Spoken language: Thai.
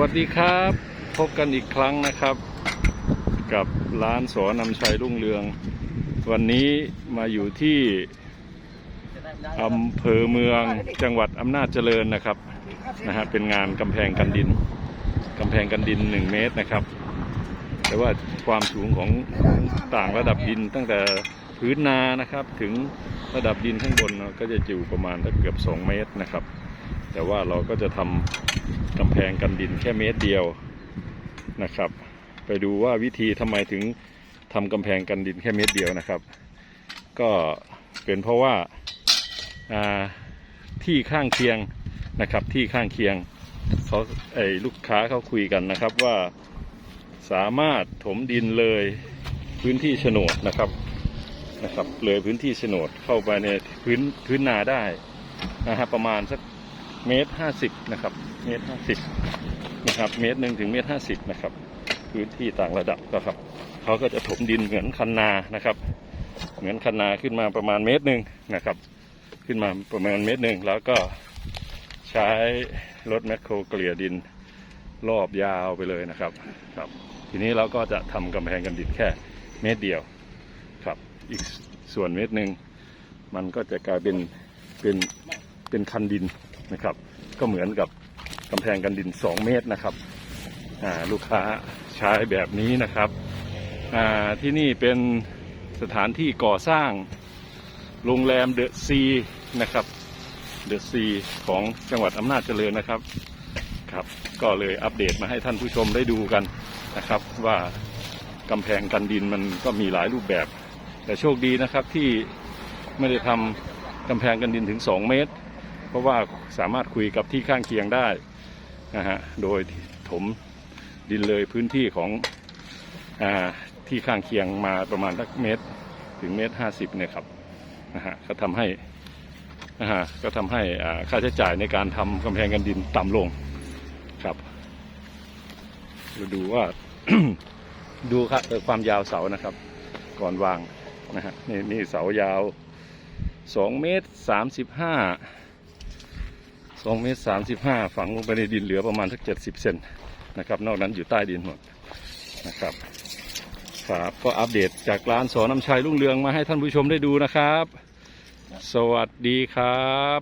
วัสดีครับ พบกันอีกครั้งนะครับ กับร้านสอนำชัยรุ่งเรือง วันนี้มาอยู่ที่อำเภอเมืองจังหวัดอำนาจเจริญนะครับนะฮะเป็นงานกำแพงกันดินกำแพงกันดิน 1 เมตรนะครับ แต่ว่าความสูงของต่างระดับดินตั้งแต่พื้นนานะครับ ถึงระดับดินข้างบนก็จะอยู่ประมาณเกือบ 2 เมตรนะครับ แต่ว่าเราก็จะทำกำแพงกันดินแค่เมตรเดียวนะครับ ไปดูว่าวิธีทำไมถึงทำกำแพงกันดินแค่เมตรเดียวนะครับ ก็เป็นเพราะว่าที่ข้างเคียงนะครับที่ข้างเคียงเขาไอ้ลูกค้าเขาคุยกันนะครับว่าสามารถถมดินเลยพื้นที่โฉนดนะครับนะครับ เลยพื้นที่โฉนดเข้าไปในพื้นพื้นนาได้นะฮะประมาณสัก เมตรห้าสิบนะครับ เมตรห้าสิบนะครับ เมตรหนึ่งถึงเมตรห้าสิบนะครับ พื้นที่ต่างระดับก็ครับ เขาก็จะถมดินเหมือนคันนานะครับ เหมือนคันนาขึ้นมาประมาณเมตรหนึ่งนะครับ ขึ้นมาประมาณเมตรหนึ่งแล้วก็ใช้รถแมคโครเกลี่ยดินรอบยาวไปเลยนะครับครับ ทีนี้เราก็จะทำกำแพงกันดินแค่เมตรเดียวครับ อีกส่วนเมตรหนึ่งมันก็จะกลายเป็นเป็นเป็นคันดิน นะครับ ก็เหมือนกับกำแพงกันดิน 2 เมตรนะครับลูกค้าใช้แบบนี้นะครับที่นี่เป็นสถานที่ก่อสร้างโรงแรมเดอะซีนะครับเดอะซีของจังหวัดอำนาจเจริญนะครับครับ ก็เลยอัปเดตมาให้ท่านผู้ชมได้ดูกันนะครับ ว่ากำแพงกันดินมันก็มีหลายรูปแบบ แต่โชคดีนะครับที่ไม่ได้ทำกำแพงกันดินถึง 2 เมตร เพราะว่าสามารถคุยกับที่ข้างเคียงได้นะฮะโดยถมดินเลยพื้นที่ของอที่ข้างเคียงมาประมาณสักเมตรถึงเมตรห้าสิบเนี่ยครับนะฮะก็ทำให้นะฮะก็ทำให้ค่าใช้จ่ายในการทำกำแพงกันดินต่ำลงครับเราดูว่าดูครับความยาวเสานะครับ ก่อนวางนะฮะนี่นี่เสายาวสองเมตรสามสิบห้า สองเมตรสามสิบห้าฝังลงไปในดินเหลือประมาณสักเจ็ดสิบเซนนะครับ นอกนั้นอยู่ใต้ดินหมดนะครับครับก็อัปเดตจากร้านสอนน้ำชัยรุ่งเรืองมาให้ท่านผู้ชมได้ดูนะครับ สวัสดีครับ